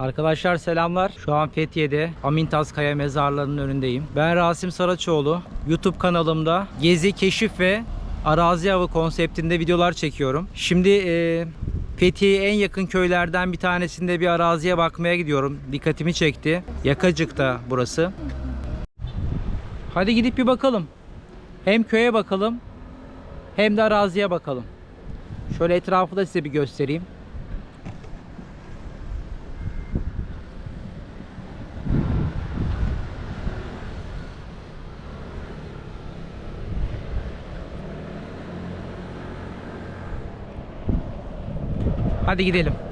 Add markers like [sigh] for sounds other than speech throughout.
Arkadaşlar selamlar. Şu an Fethiye'de Amintaz Kaya mezarlarının önündeyim. Ben Rasim Saraçoğlu. YouTube kanalımda gezi, keşif ve arazi avı konseptinde videolar çekiyorum. Şimdi e, Fethiye'ye en yakın köylerden bir tanesinde bir araziye bakmaya gidiyorum. Dikkatimi çekti. Yakacık'ta burası. Hadi gidip bir bakalım. Hem köye bakalım hem de araziye bakalım. Şöyle etrafı da size bir göstereyim. Hadi gidelim.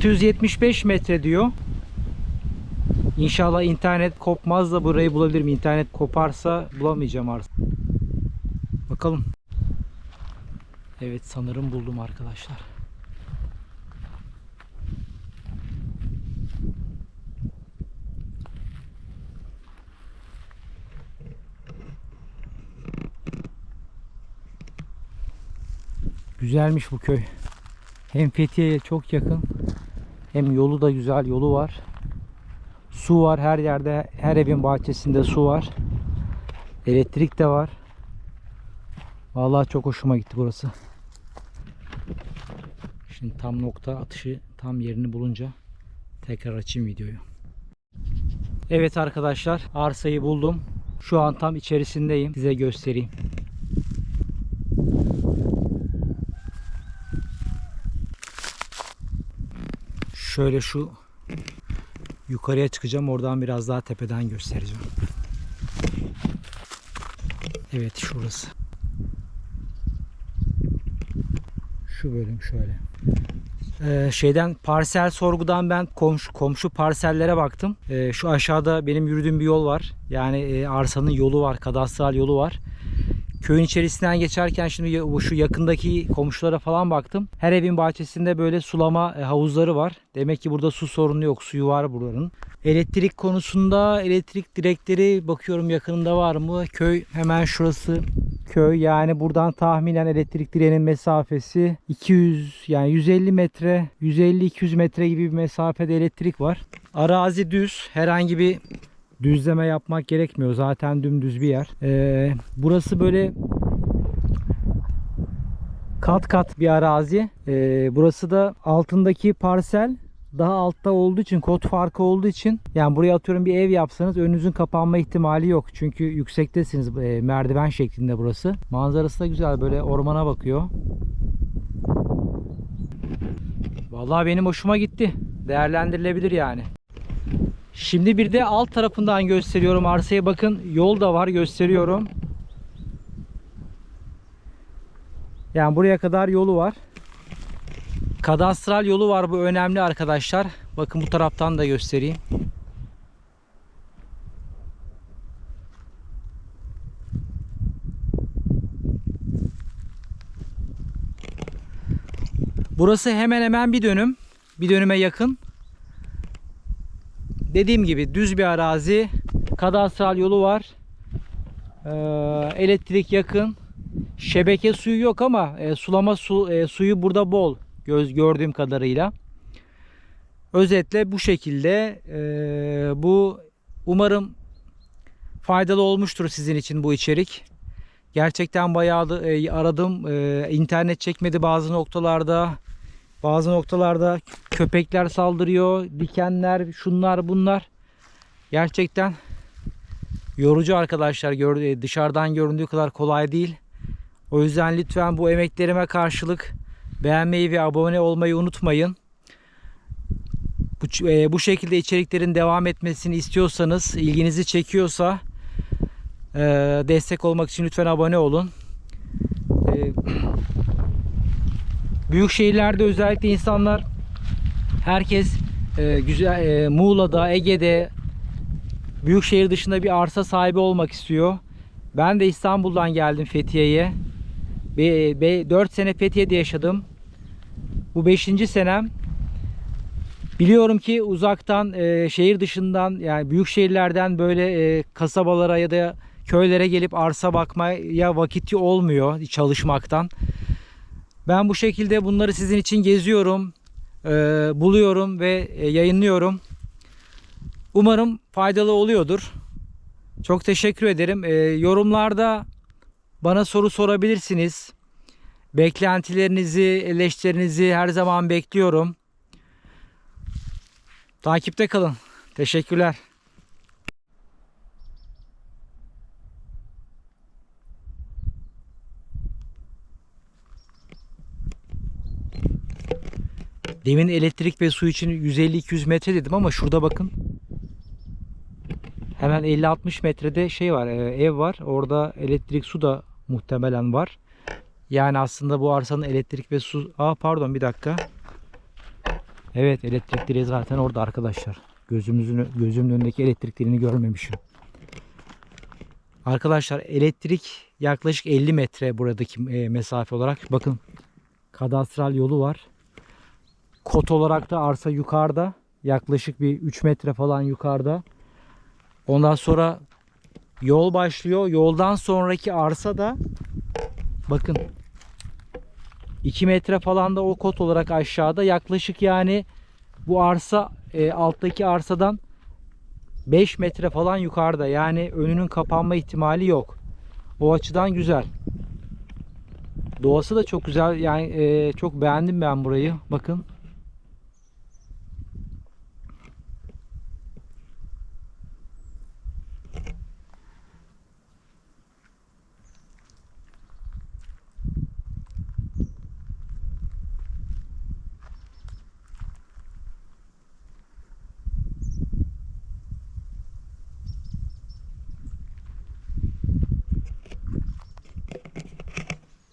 ...675 metre diyor. İnşallah internet kopmaz da burayı bulabilirim. İnternet koparsa bulamayacağım artık. Bakalım. Evet sanırım buldum arkadaşlar. Güzelmiş bu köy. Hem Fethiye'ye çok yakın hem yolu da güzel yolu var. Su var her yerde her evin bahçesinde su var. Elektrik de var. Vallahi çok hoşuma gitti burası. Şimdi tam nokta atışı tam yerini bulunca tekrar açayım videoyu. Evet arkadaşlar arsayı buldum. Şu an tam içerisindeyim. Size göstereyim. Şöyle şu yukarıya çıkacağım. Oradan biraz daha tepeden göstereceğim. Evet şurası. Şu bölüm şöyle. Ee, şeyden parsel sorgudan ben komşu, komşu parsellere baktım. Ee, şu aşağıda benim yürüdüğüm bir yol var. Yani e, arsanın yolu var, kadastral yolu var. Köyün içerisinden geçerken şimdi şu yakındaki komşulara falan baktım. Her evin bahçesinde böyle sulama e, havuzları var. Demek ki burada su sorunu yok. Suyu var buranın. Elektrik konusunda elektrik direkleri bakıyorum yakınında var mı? Köy hemen şurası köy. Yani buradan tahminen elektrik direğinin mesafesi 200 yani 150 metre, 150-200 metre gibi bir mesafede elektrik var. Arazi düz. Herhangi bir düzleme yapmak gerekmiyor. Zaten dümdüz bir yer. Ee, burası böyle kat kat bir arazi. Ee, burası da altındaki parsel daha altta olduğu için kod farkı olduğu için yani buraya atıyorum bir ev yapsanız önünüzün kapanma ihtimali yok. Çünkü yüksektesiniz e, merdiven şeklinde burası. Manzarası da güzel böyle ormana bakıyor. Vallahi benim hoşuma gitti. Değerlendirilebilir yani. Şimdi bir de alt tarafından gösteriyorum arsaya bakın yol da var gösteriyorum. Yani buraya kadar yolu var. Kadastral yolu var bu önemli arkadaşlar. Bakın bu taraftan da göstereyim. Burası hemen hemen bir dönüm. Bir dönüme yakın. Dediğim gibi düz bir arazi. Kadastral yolu var. Ee, elektrik yakın. Şebeke suyu yok ama e, sulama su, e, suyu burada bol göz gördüğüm kadarıyla. Özetle bu şekilde e, bu umarım faydalı olmuştur sizin için bu içerik. Gerçekten bayağı e, aradım. E, internet çekmedi bazı noktalarda. Bazı noktalarda köpekler saldırıyor, dikenler, şunlar bunlar. Gerçekten yorucu arkadaşlar. Dışarıdan göründüğü kadar kolay değil. O yüzden lütfen bu emeklerime karşılık beğenmeyi ve abone olmayı unutmayın. Bu, e, bu şekilde içeriklerin devam etmesini istiyorsanız, ilginizi çekiyorsa e, destek olmak için lütfen abone olun. E, büyük şehirlerde özellikle insanlar herkes e, güzel e, Muğla'da, Ege'de büyük şehir dışında bir arsa sahibi olmak istiyor. Ben de İstanbul'dan geldim Fethiye'ye. Be, be, 4 sene Fethiye'de yaşadım. Bu 5. senem. Biliyorum ki uzaktan e, şehir dışından yani büyük şehirlerden böyle e, kasabalara ya da köylere gelip arsa bakmaya vakiti olmuyor çalışmaktan. Ben bu şekilde bunları sizin için geziyorum, e, buluyorum ve e, yayınlıyorum. Umarım faydalı oluyordur. Çok teşekkür ederim. E, yorumlarda bana soru sorabilirsiniz. Beklentilerinizi, eleştirinizi her zaman bekliyorum. Takipte kalın. Teşekkürler. Demin elektrik ve su için 150-200 metre dedim ama şurada bakın. Hemen 50-60 metrede şey var, e, ev var. Orada elektrik su da muhtemelen var. Yani aslında bu arsanın elektrik ve su... Aa pardon bir dakika. Evet elektrik direği zaten orada arkadaşlar. Gözümüzün gözümün önündeki elektrik direğini görmemişim. Arkadaşlar elektrik yaklaşık 50 metre buradaki e, mesafe olarak. Bakın kadastral yolu var. Kot olarak da arsa yukarıda. Yaklaşık bir 3 metre falan yukarıda. Ondan sonra yol başlıyor. Yoldan sonraki arsa da bakın 2 metre falan da o kot olarak aşağıda. Yaklaşık yani bu arsa e, alttaki arsadan 5 metre falan yukarıda. Yani önünün kapanma ihtimali yok. O açıdan güzel. Doğası da çok güzel. Yani e, çok beğendim ben burayı. Bakın.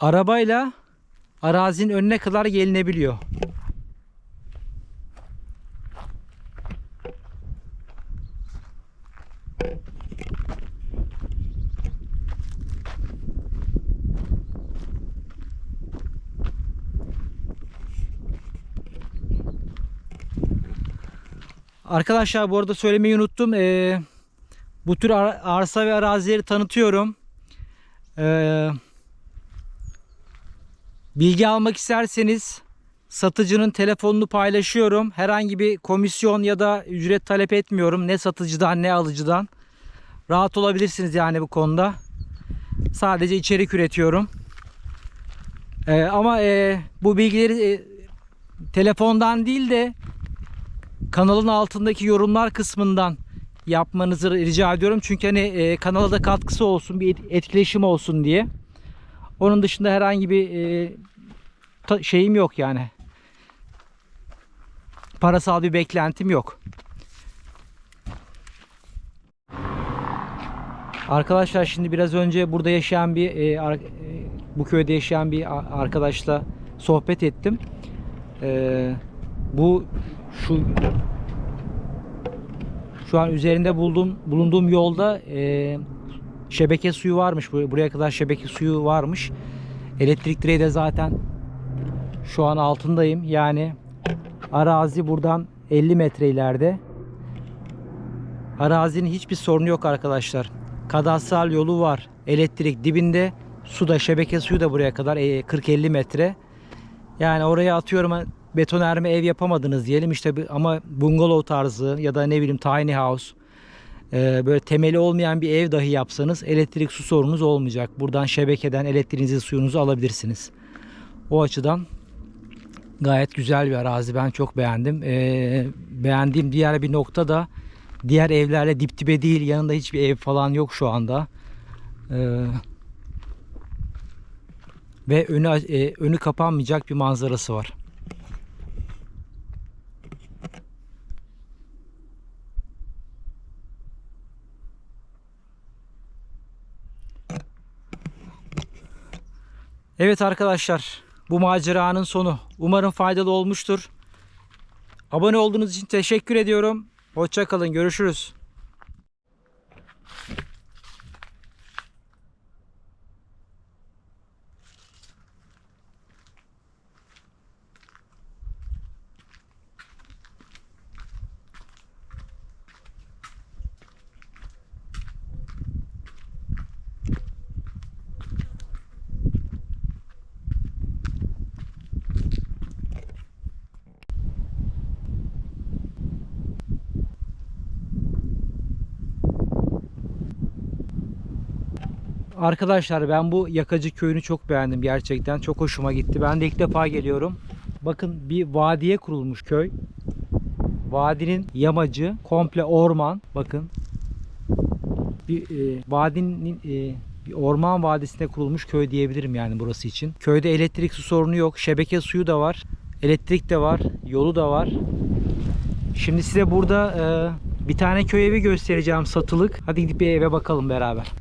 Arabayla arazinin önüne kadar gelinebiliyor. Arkadaşlar bu arada söylemeyi unuttum. Ee, bu tür ar- arsa ve arazileri tanıtıyorum. Ee, bilgi almak isterseniz satıcının telefonunu paylaşıyorum. Herhangi bir komisyon ya da ücret talep etmiyorum. Ne satıcıdan ne alıcıdan. Rahat olabilirsiniz yani bu konuda. Sadece içerik üretiyorum. Ee, ama e, bu bilgileri e, telefondan değil de kanalın altındaki yorumlar kısmından yapmanızı rica ediyorum. Çünkü hani e, kanala da katkısı olsun, bir et- etkileşim olsun diye. Onun dışında herhangi bir e, şeyim yok yani. Parasal bir beklentim yok. Arkadaşlar şimdi biraz önce burada yaşayan bir e, e, bu köyde yaşayan bir arkadaşla sohbet ettim. E, bu şu şu an üzerinde bulduğum bulunduğum yolda e, şebeke suyu varmış. Bur- Buraya kadar şebeke suyu varmış. Elektrik direği de zaten şu an altındayım. Yani arazi buradan 50 metre ileride. Arazinin hiçbir sorunu yok arkadaşlar. Kadastral yolu var. Elektrik dibinde. Su da şebeke suyu da buraya kadar e, 40-50 metre. Yani oraya atıyorum betonarme ev yapamadınız diyelim işte ama bungalov tarzı ya da ne bileyim tiny house e, böyle temeli olmayan bir ev dahi yapsanız elektrik su sorunuz olmayacak. Buradan şebekeden elektriğinizi suyunuzu alabilirsiniz. O açıdan gayet güzel bir arazi. Ben çok beğendim. E, beğendiğim diğer bir nokta da diğer evlerle dip dibe değil. Yanında hiçbir ev falan yok şu anda. E, ve önü e, önü kapanmayacak bir manzarası var. Evet arkadaşlar bu maceranın sonu. Umarım faydalı olmuştur. Abone olduğunuz için teşekkür ediyorum. Hoşçakalın görüşürüz. Arkadaşlar ben bu Yakacı köyünü çok beğendim gerçekten. Çok hoşuma gitti. Ben de ilk defa geliyorum. Bakın bir vadiye kurulmuş köy. Vadinin yamacı komple orman. Bakın. Bir e, vadinin e, bir orman vadisinde kurulmuş köy diyebilirim yani burası için. Köyde elektrik su sorunu yok. Şebeke suyu da var. Elektrik de var. Yolu da var. Şimdi size burada e, bir tane köy evi göstereceğim satılık. Hadi gidip bir eve bakalım beraber.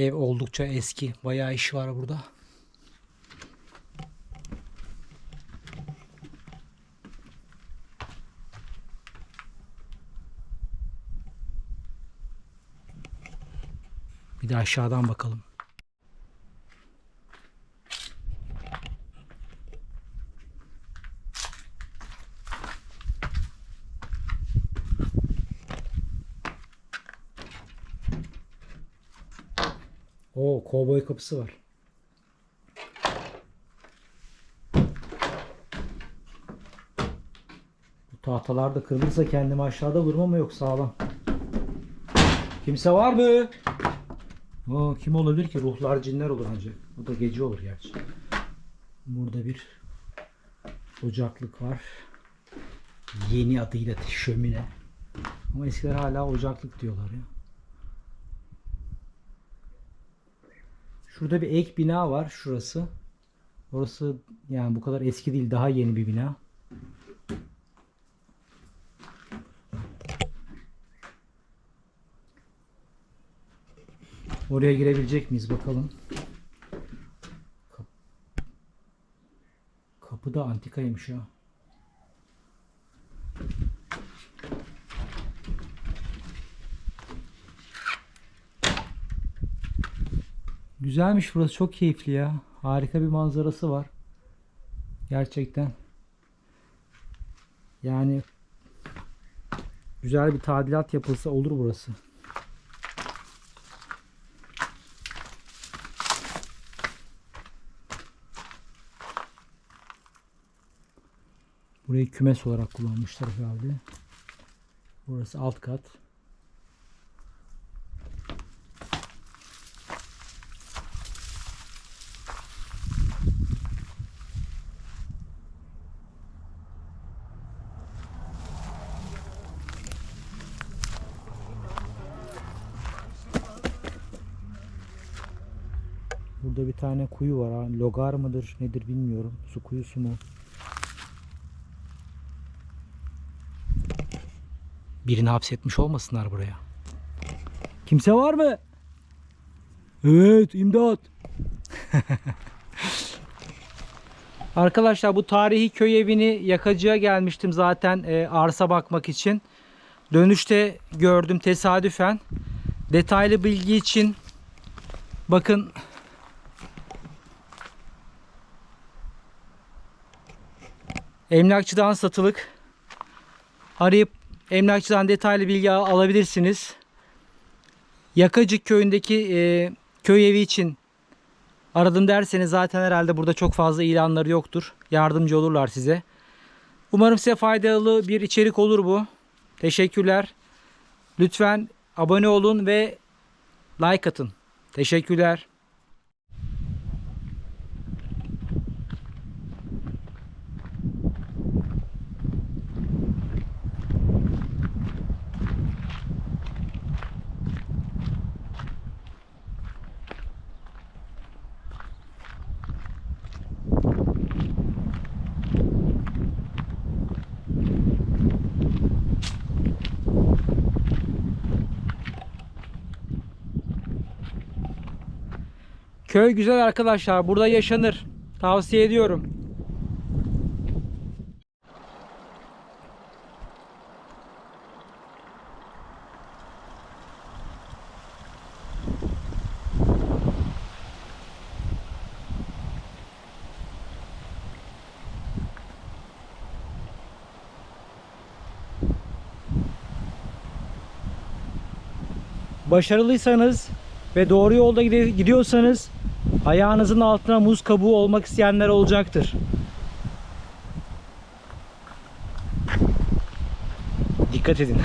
Ev oldukça eski. Bayağı iş var burada. Bir de aşağıdan bakalım. Kapısı var. Bu tahtalar da kırılırsa kendimi aşağıda vururum ama yok sağlam. Kimse var mı? Oo, kim olabilir ki? Ruhlar, cinler olur ancak. Bu da gece olur gerçi. Burada bir ocaklık var. Yeni adıyla şömine. Ama eskiler hala ocaklık diyorlar ya. Şurada bir ek bina var şurası. Orası yani bu kadar eski değil daha yeni bir bina. Oraya girebilecek miyiz bakalım. Kap- Kapı da antikaymış ya. Güzelmiş burası çok keyifli ya. Harika bir manzarası var. Gerçekten. Yani güzel bir tadilat yapılsa olur burası. Burayı kümes olarak kullanmışlar herhalde. Burası alt kat. Burada bir tane kuyu var. ha. Logar mıdır nedir bilmiyorum. Su kuyusu mu? Birini hapsetmiş olmasınlar buraya. Kimse var mı? Evet, imdat. [laughs] Arkadaşlar bu tarihi köy evini yakacıya gelmiştim zaten e, arsa bakmak için. Dönüşte gördüm tesadüfen. Detaylı bilgi için bakın emlakçıdan satılık arayıp emlakçıdan detaylı bilgi al- alabilirsiniz. Yakacık köyündeki e, köy evi için aradım derseniz zaten herhalde burada çok fazla ilanları yoktur. Yardımcı olurlar size. Umarım size faydalı bir içerik olur bu. Teşekkürler. Lütfen abone olun ve like atın. Teşekkürler. Köy güzel arkadaşlar. Burada yaşanır. Tavsiye ediyorum. Başarılıysanız ve doğru yolda gidiyorsanız ayağınızın altına muz kabuğu olmak isteyenler olacaktır. Dikkat edin.